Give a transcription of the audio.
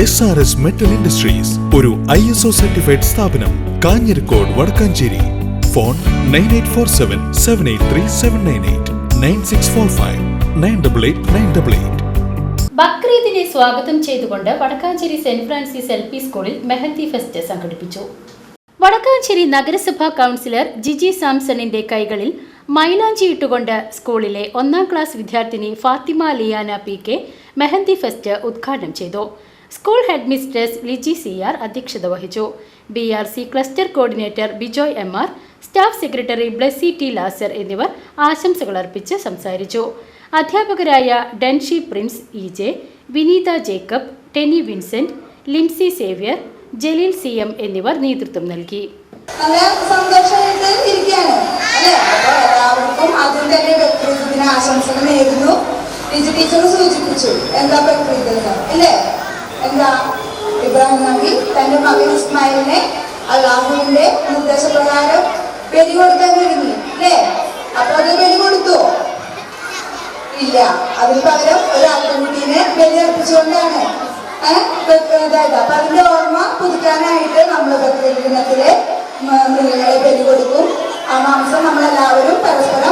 S R S metal industries ഒരു I S O certified സ്ഥാപനം Kanjirakode Vadakkanchery. Phone nine eight four seven seven eight three seven nine eight nine six four five nine double eight nine double eight ബക്രീദിനെ സ്വാഗതം ചെയ്തുകൊണ്ട് Vadakkanchery Saint Francis L P സ്കൂളിൽ mehndi fest സംഘടിപ്പിച്ചു. വടക്കാഞ്ചേരി നഗരസഭാ councillor Jiji സാംസണിന്റെ കൈകളിൽ മൈലാഞ്ചി ഇട്ടുകൊണ്ട് സ്കൂളിലെ ഒന്നാം ക്ലാസ് വിദ്യാർത്ഥിനി Fathima Liyana P K mehndi fest ഉദ്ഘാടനം ചെയ്തു. School head mistress Liji C R അധ്യക്ഷത വഹിച്ചു. B R C cluster coordinator Bijoy M R staff secretary Blessy T Lazar എന്നിവർ ആശംസകൾ അർപ്പിച്ച് സംസാരിച്ചു. അധ്യാപകരായ Denshi Prince E J Vineetha Jacob Teny Vincent Limsy Xavier Jaleel C M എന്നിവർ നേതൃത്വം നൽകി. അല്ലേ? ആശംസകൾ നേരുന്നു. ടീച്ചർ സൂചിപ്പിച്ചു. എന്താ പ്രക്രിയ ഇല്ലേ എന്താ ഇബ്രാഹിം നബി തന്റെ മകൻ ഇസ്മായിലിനെ അള്ളാഹുവിന്റെ നിർദ്ദേശപ്രകാരം ബലി കൊടുക്കാൻ കഴിഞ്ഞു അല്ലേ? അപ്പൊ അത് ബലി കൊടുത്തു ഇല്ല. അതിന് പകരം ഒരു ആൾക്കുട്ടീനെ ബലി അർപ്പിച്ചുകൊണ്ടാണ് അതായത് അപ്പൊ അതിന്റെ ഓർമ്മ പുതുക്കാനായിട്ട് നമ്മൾ ബക്രീദ് ദിനത്തിൽ മൃഗങ്ങളെ ബലി കൊടുക്കും ആ മാംസം നമ്മളെല്ലാവരും പരസ്പരം